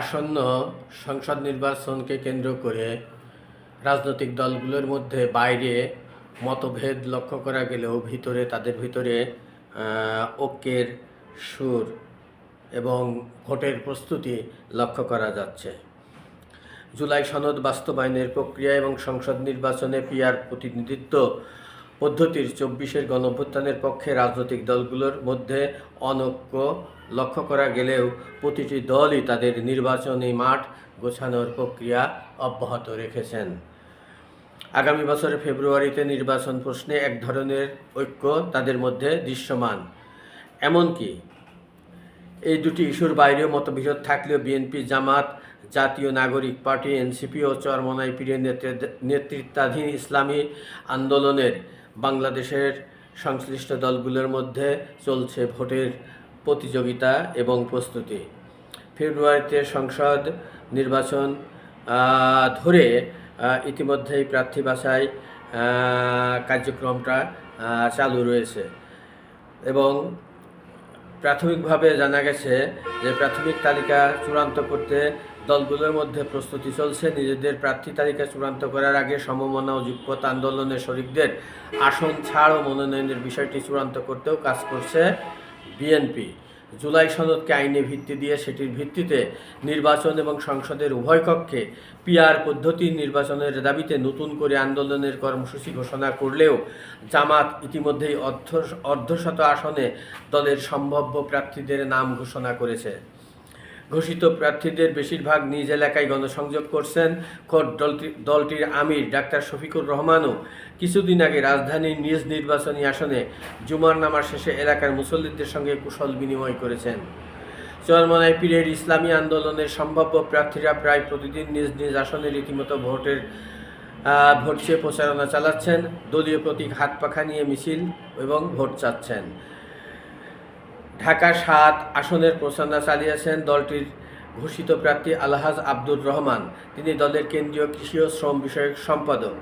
আসন্ন সংসদ নির্বাচনকে কেন্দ্র করে রাজনৈতিক দলগুলোর মধ্যে বাইরে মতভেদ লক্ষ্য করা গেলেও ভিতরে, তাদের ভিতরে ঐক্যের সুর এবং ভোটের প্রস্তুতি লক্ষ্য করা যাচ্ছে। জুলাই সনদ বাস্তবায়নের প্রক্রিয়া এবং সংসদ নির্বাচনে পিয়ার প্রতিনিধিত্ব পদ্ধতির চব্বিশের গণভ্যুত্থানের পক্ষে রাজনৈতিক দলগুলোর মধ্যে অনৈক্য লক্ষ্য করা গেলেও প্রতিটি দলই তাদের নির্বাচনী মাঠ গোছানোর প্রক্রিয়া অব্যাহত রেখেছেন। আগামী বছরের ফেব্রুয়ারিতে নির্বাচন প্রশ্নে এক ধরনের ঐক্য তাদের মধ্যে দৃশ্যমান। এমনকি এই দুটি ইস্যুর বাইরেও মতবিরোধ থাকলেও BNP, Jamaat, Jatiya Nagorik party, NCP ও চরমনাই নেতৃত্ব- নেতৃত্বাধীন ইসলামী আন্দোলনের বাংলাদেশের সংশ্লিষ্ট দলগুলোর মধ্যে চলছে ভোটের প্রতিযোগিতা এবং প্রস্তুতি। ফেব্রুয়ারিতে সংসদ নির্বাচন ধরে ইতিমধ্যেই প্রার্থী বাছাই কার্যক্রমটা চালু রয়েছে। এবং প্রাথমিকভাবে জানা গেছে যে প্রাথমিক তালিকা চূড়ান্ত করতে দলগুলোর মধ্যে প্রস্তুতি চলছে। নিজেদের প্রার্থী তালিকা চূড়ান্ত করার আগে সমমনা ও যুগপথ আন্দোলনের শরিকদের আসন ছাড় ও মনোনয়নের বিষয়টি চূড়ান্ত করতেও কাজ করছে বিএনপি। জুলাই সনদকে আইনে ভিত্তি দিয়ে সেটির ভিত্তিতে নির্বাচন এবং সংসদের উভয় কক্ষে পিআর পদ্ধতি নির্বাচনের দাবিতে নতুন করে আন্দোলনের কর্মসূচি ঘোষণা করলেও জামাত ইতিমধ্যেই অর্ধ, অর্ধশত আসনে দলের সম্ভাব্য প্রার্থীদের নাম ঘোষণা করেছে। ঘোষিত প্রার্থীদের বেশিরভাগ নিজ এলাকায় গণসংযোগ করছেন খোদ দলটি দলটির আমির ডাক্তার শফিকুর রহমানও। কিছুদিন আগে রাজধানীর নিজ নির্বাচনী আসনে জুমার নামার শেষে এলাকার মুসল্লিদের সঙ্গে কুশল বিনিময় করেছেন। চরমনাই পীরের ইসলামী আন্দোলনের সম্ভাব্য প্রার্থীরা প্রায় প্রতিদিন নিজ নিজ আসনে রীতিমতো ভোটের ভোট চেয়ে প্রচারণা চালাচ্ছেন। দলীয় প্রতীক হাত পাখা নিয়ে মিছিল এবং ভোট চাচ্ছেন। ঢাকা সাত আসনের প্রচারণা চালিয়েছেন দলটির ঘোষিত প্রার্থী আলহাজ আব্দুর রহমান। তিনি দলের কেন্দ্রীয় কৃষি ও শ্রম বিষয়ক সম্পাদক।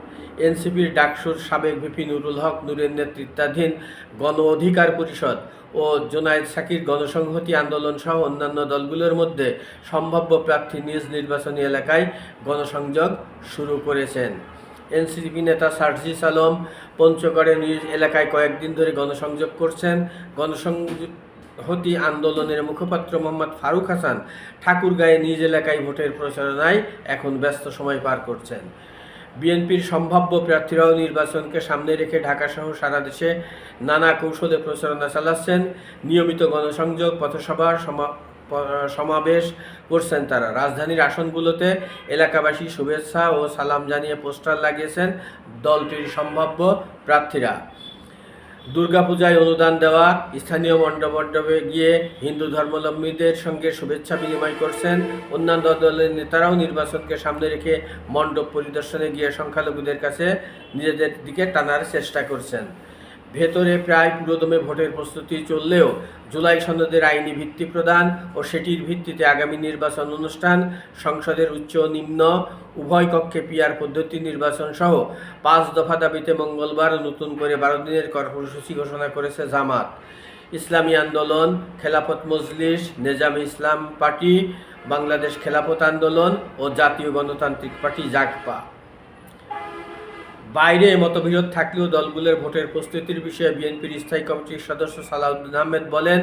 এনসিপির ডাকসুর সাবেক ভিপি নুরুল হক নূরের নেতৃত্বাধীন গণ অধিকার পরিষদ ও জোনায়েদ সাকির গণসংহতি আন্দোলন সহ অন্যান্য দলগুলোর মধ্যে সম্ভাব্য প্রার্থী নিজ নির্বাচনী এলাকায় গণসংযোগ শুরু করেছেন। এনসিপি নেতা সার্জিস আলম পঞ্চগড়ে নিজ এলাকায় কয়েকদিন ধরে গণসংযোগ করছেন। গণসংহতি আন্দোলনের মুখপাত্র মোহাম্মদ ফারুক হাসান ঠাকুরগাঁয়ে নিজ এলাকায় ভোটের প্রচারণায় এখন ব্যস্ত সময় পার করছেন। বিএনপির সম্ভাব্য প্রার্থীরাও নির্বাচনকে সামনে রেখে ঢাকাসহ সারা দেশে নানা কৌশলে প্রচারণা চালাচ্ছেন। নিয়মিত গণসংযোগ, পথসভা, সমা- সমাবেশ করছেন তারা। রাজধানীর আসনগুলোতে এলাকাবাসী শুভেচ্ছা ও সালাম জানিয়ে পোস্টার লাগিয়েছেন দলটির সম্ভাব্য প্রার্থীরা। দুর্গাপূজায় অনুদান দেওয়া স্থানীয় মণ্ডপ মণ্ডপে গিয়ে হিন্দু ধর্মাবলম্বীদের সঙ্গে শুভেচ্ছা বিনিময় করছেন অন্যান্য দলের নেতারাও নির্বাচনকে সামনে রেখে মণ্ডপ পরিদর্শনে গিয়ে সংখ্যালঘুদের কাছে নিজেদের দিকে টানার চেষ্টা করছেন। ভেতরে প্রায় পুরোদমে ভোটের প্রস্তুতি চললেও জুলাই সনদের আইনি ভিত্তি প্রদান ও সেটির ভিত্তিতে আগামী নির্বাচন অনুষ্ঠান, সংসদের উচ্চ নিম্ন, উভয় কক্ষে পিয়ার পদ্ধতি নির্বাচন সহ পাঁচ দফা দাবিতে মঙ্গলবার নতুন করে বারো দিনের কর্মসূচি ঘোষণা করেছে জামাত। ইসলামী আন্দোলন, খেলাফত মজলিস, নেজাম ইসলাম পার্টি, বাংলাদেশ খেলাফত আন্দোলন ও জাতীয় গণতান্ত্রিক পার্টি জাগপা। বাইরে মতবিরোধ থাকলেও দলগুলোর ভোটের প্রস্তুতির বিষয়ে বিএনপির স্থায়ী কমিটির সদস্য সালাউদ্দিন আহমেদ বলেন,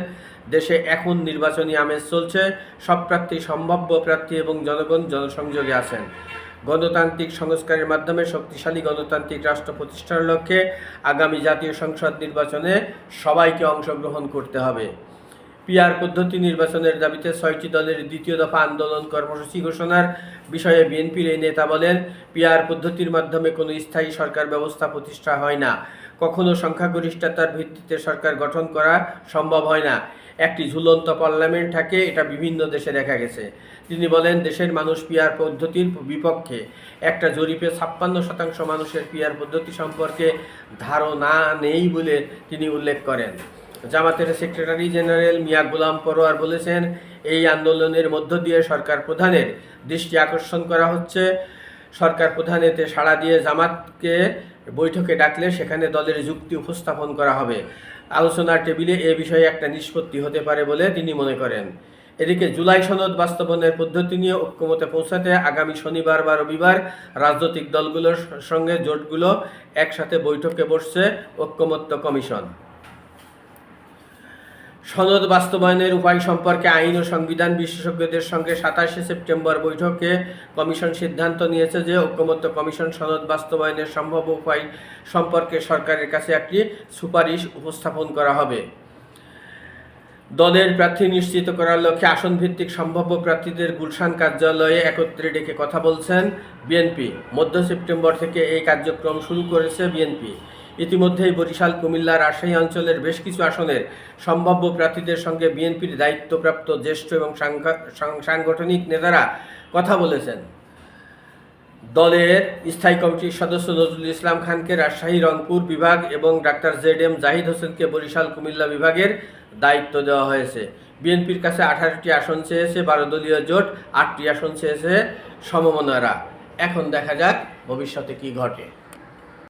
দেশে এখন নির্বাচনী আমেজ চলছে, সব প্রার্থী সম্ভাব্য প্রার্থী এবং জনগণ জনসংযোগে আছেন। গণতান্ত্রিক সংস্কারের মাধ্যমে শক্তিশালী গণতান্ত্রিক রাষ্ট্র প্রতিষ্ঠার লক্ষ্যে আগামী জাতীয় সংসদ নির্বাচনে সবাইকে অংশগ্রহণ করতে হবে। পিআর পদ্ধতি নির্বাচনের দাবিতে ছয়টি দলের দ্বিতীয় দফা আন্দোলন কর্মসূচি ঘোষণার বিষয়ে বিএনপির এই নেতা বলেন, পিআর পদ্ধতির মাধ্যমে কোনো স্থায়ী সরকার ব্যবস্থা প্রতিষ্ঠা হয় না। কখনো সংখ্যাগরিষ্ঠতার ভিত্তিতে সরকার গঠন করা সম্ভব হয় না। একটি ঝুলন্ত পার্লামেন্ট থাকে, এটা বিভিন্ন দেশে দেখা গেছে। তিনি বলেন, দেশের মানুষ পিআর পদ্ধতির বিপক্ষে। একটা জরিপে ছাপ্পান্ন শতাংশ মানুষের পিআর পদ্ধতি সম্পর্কে ধারণা নেই বলে তিনি উল্লেখ করেন। জামাতের সেক্রেটারি জেনারেল মিয়া গোলাম পরোয়ার বলেছেন, এই আন্দোলনের মধ্য দিয়ে সরকার প্রধানের দৃষ্টি আকর্ষণ করা হচ্ছে। সরকার প্রধান এতে সাড়া দিয়ে জামাতকে বৈঠকে ডাকলে সেখানে দলের যুক্তি উপস্থাপন করা হবে। আলোচনার টেবিলে এ বিষয়ে একটা নিষ্পত্তি হতে পারে বলে তিনি মনে করেন। এদিকে জুলাই সনদ বাস্তবায়নের পদ্ধতি নিয়ে ঐক্যমতে পৌঁছাতে আগামী শনিবার বা রবিবার রাজনৈতিক দলগুলোর সঙ্গে জোটগুলো একসাথে বৈঠকে বসছে ঐক্যমত্য কমিশন। সনদ বাস্তবায়নের উপায় সম্পর্কে আইন ও সংবিধান বিশেষজ্ঞদের সঙ্গে সাতাশে সেপ্টেম্বর বৈঠকে কমিশন সিদ্ধান্ত নিয়েছে যে ঐক্যমত্য কমিশন সনদ বাস্তবায়নের সম্ভাব্য উপায় সম্পর্কে সরকারের কাছে একটি সুপারিশ উপস্থাপন করা হবে। দলের প্রার্থী নিশ্চিত করার লক্ষ্যে আসন ভিত্তিক সম্ভাব্য প্রার্থীদের গুলশান কার্যালয়ে একত্রে ডেকে কথা বলছেন বিএনপি। মধ্য সেপ্টেম্বর থেকে এই কার্যক্রম শুরু করেছে বিএনপি। ইতিমধ্যেই বরিশাল, কুমিল্লা, রাজশাহী অঞ্চলের বেশ কিছু আসনের সম্ভাব্য প্রার্থীদের সঙ্গে বিএনপির দায়িত্বপ্রাপ্ত জ্যেষ্ঠ এবং সাংগঠনিক নেতারা কথা বলেছেন। দলের স্থায়ী কমিটির সদস্য নজরুল ইসলাম খানকে রাজশাহী রংপুর বিভাগ এবং ডাক্তার জেড এম জাহিদ হোসেনকে বরিশাল, কুমিল্লা বিভাগের দায়িত্ব দেওয়া হয়েছে। বিএনপির কাছে আঠারোটি আসন চেয়েছে, বারো দলীয় জোট, আটটি আসন চেয়েছে সমমনারা। এখন দেখা যাক ভবিষ্যতে কি ঘটে।